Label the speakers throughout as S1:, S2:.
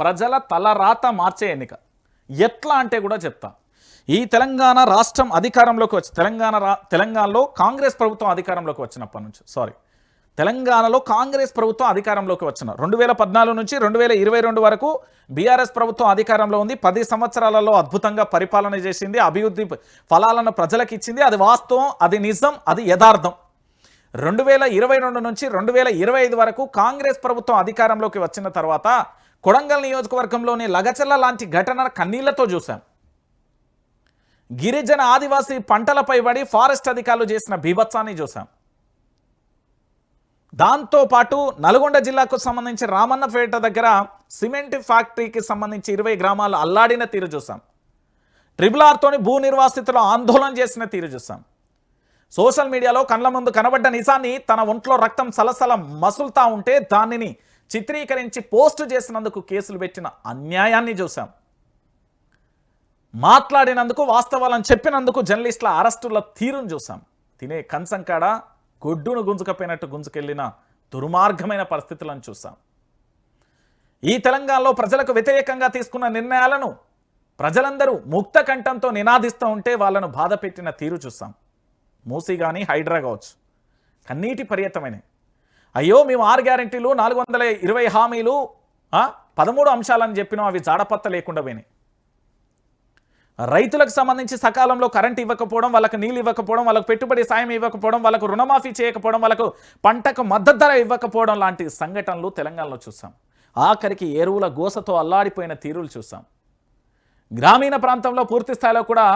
S1: ప్రజల తలరాత మార్చే ఎన్నిక. ఎట్లా అంటే కూడా చెప్తా. ఈ తెలంగాణ రాష్ట్రం అధికారంలోకి వచ్చి తెలంగాణ రా తెలంగాణలో కాంగ్రెస్ ప్రభుత్వం అధికారంలోకి వచ్చినప్పటి నుంచి సారీ తెలంగాణలో కాంగ్రెస్ ప్రభుత్వం అధికారంలోకి వచ్చిన రెండు వేల పద్నాలుగు నుంచి రెండు వేల ఇరవై రెండు వరకు బీఆర్ఎస్ ప్రభుత్వం అధికారంలో ఉంది. పది సంవత్సరాలలో అద్భుతంగా పరిపాలన చేసింది అభివృద్ధి ఫలాలను ప్రజలకు ఇచ్చింది. అది వాస్తవం అది నిజం అది యథార్థం. రెండు వేల ఇరవై రెండు నుంచి రెండు వేల ఇరవై ఐదు వరకు కాంగ్రెస్ ప్రభుత్వం అధికారంలోకి వచ్చిన తర్వాత కొడంగల్ నియోజకవర్గంలోని లగచల్ల లాంటి ఘటన కన్నీళ్ళతో చూశాం. గిరిజన ఆదివాసీ పంటలపై పడి ఫారెస్ట్ అధికారులు చేసిన బీభత్సాన్ని చూశాం. దాంతోపాటు నల్గొండ జిల్లాకు సంబంధించి రామన్నపేట దగ్గర సిమెంట్ ఫ్యాక్టరీకి సంబంధించి ఇరవై గ్రామాలు అల్లాడిన తీరు చూసాం ట్రిబుల్ ఆర్తోని భూ నిర్వాసితులు ఆందోళన చేసిన తీరు చూసాం సోషల్ మీడియాలో కళ్ళ ముందు కనబడ్డ నిజాన్ని తన ఒంట్లో రక్తం సలసల మసులుతా ఉంటే దానిని చిత్రీకరించి పోస్ట్ చేసినందుకు కేసులు పెట్టిన అన్యాయాన్ని చూశాం. మాట్లాడినందుకు వాస్తవాలను చెప్పినందుకు జర్నలిస్టుల అరెస్టుల తీరును చూసాం తినే కంచం కాడ గొడ్డును గుంజుకపోయినట్టు గుంజుకెళ్ళిన దుర్మార్గమైన పరిస్థితులను చూసాం ఈ తెలంగాణలో ప్రజలకు వ్యతిరేకంగా తీసుకున్న నిర్ణయాలను ప్రజలందరూ ముక్త కంఠంతో నినాదిస్తూ ఉంటే వాళ్ళను బాధ పెట్టిన తీరు చూసాం మూసీ కానీ హైడ్రా కావచ్చు. కన్నీటి పర్యతమైనవి అయ్యో మేము ఆరు గ్యారెంటీలు నాలుగు వందల ఇరవై హామీలు పదమూడు అంశాలని చెప్పినాం అవి జాడపత్త లేకుండా పోయినాయి. రైతులకు సంబంధించి సకాలంలో కరెంట్ ఇవ్వకపోవడం వాళ్ళకి నీళ్ళు ఇవ్వకపోవడం వాళ్ళకు పెట్టుబడి సాయం ఇవ్వకపోవడం వాళ్ళకు రుణమాఫీ చేయకపోవడం వాళ్ళకు పంటకు మద్దతు ధర ఇవ్వకపోవడం లాంటి సంఘటనలు తెలంగాణలో చూసాం. ఆఖరికి ఎరువుల గోసతో అల్లాడిపోయిన తీరులు చూసాం. గ్రామీణ ప్రాంతంలో పూర్తి స్థాయిలో కూడా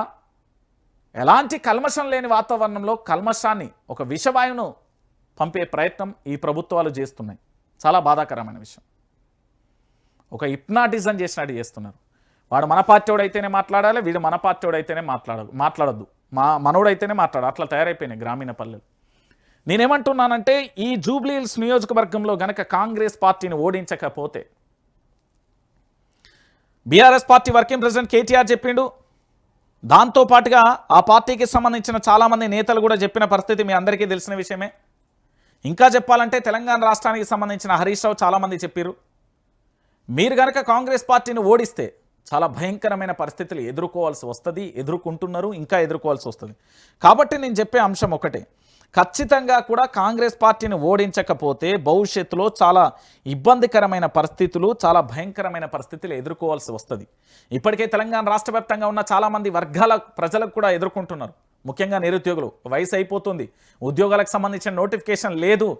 S1: ఎలాంటి కల్మషం లేని వాతావరణంలో కల్మషాన్ని ఒక విషవాయువును పంపే ప్రయత్నం ఈ ప్రభుత్వాలు చేస్తున్నాయి. చాలా బాధాకరమైన విషయం. ఒక హిప్నాటిజం చేసినట్టు చేస్తున్నారు. వాడు మన పార్టీవాడు మాట్లాడాలి వీడు మన పార్టీవాడు అయితేనే మాట్లాడ మాట్లాడద్దు. మా మనోడైతేనే మాట్లాడు అట్లా తయారైపోయినాయి గ్రామీణ పల్లెలు. నేనేమంటున్నానంటే ఈ జూబ్లీహిల్స్ నియోజకవర్గంలో గనక కాంగ్రెస్ పార్టీని ఓడించకపోతే BRS party working president KTR చెప్పిండు దాంతో పాటుగా ఆ పార్టీకి సంబంధించిన చాలామంది నేతలు కూడా చెప్పిన పరిస్థితి మీ అందరికీ తెలిసిన విషయమే. ఇంకా చెప్పాలంటే తెలంగాణ రాష్ట్రానికి సంబంధించిన హరీష్ రావు చాలామంది చెప్పారు మీరు గనక కాంగ్రెస్ పార్టీని ఓడిస్తే చాలా భయంకరమైన పరిస్థితులు ఎదుర్కోవాల్సి వస్తుంది ఎదుర్కొంటున్నారు ఇంకా ఎదుర్కోవాల్సి వస్తుంది. కాబట్టి నేను చెప్పే అంశం ఒకటే. ఖచ్చితంగా కూడా కాంగ్రెస్ పార్టీని ఓడించకపోతే భవిష్యత్తులో చాలా ఇబ్బందికరమైన పరిస్థితులు చాలా భయంకరమైన పరిస్థితులు ఎదుర్కోవాల్సి వస్తుంది. ఇప్పటికే తెలంగాణ రాష్ట్ర వ్యాప్తంగా ఉన్న చాలామంది వర్గాల ప్రజలకు కూడా ఎదుర్కొంటున్నారు. ముఖ్యంగా నిరుద్యోగులు వయసు అయిపోతుంది. ఉద్యోగాలకు సంబంధించిన నోటిఫికేషన్ లేదు.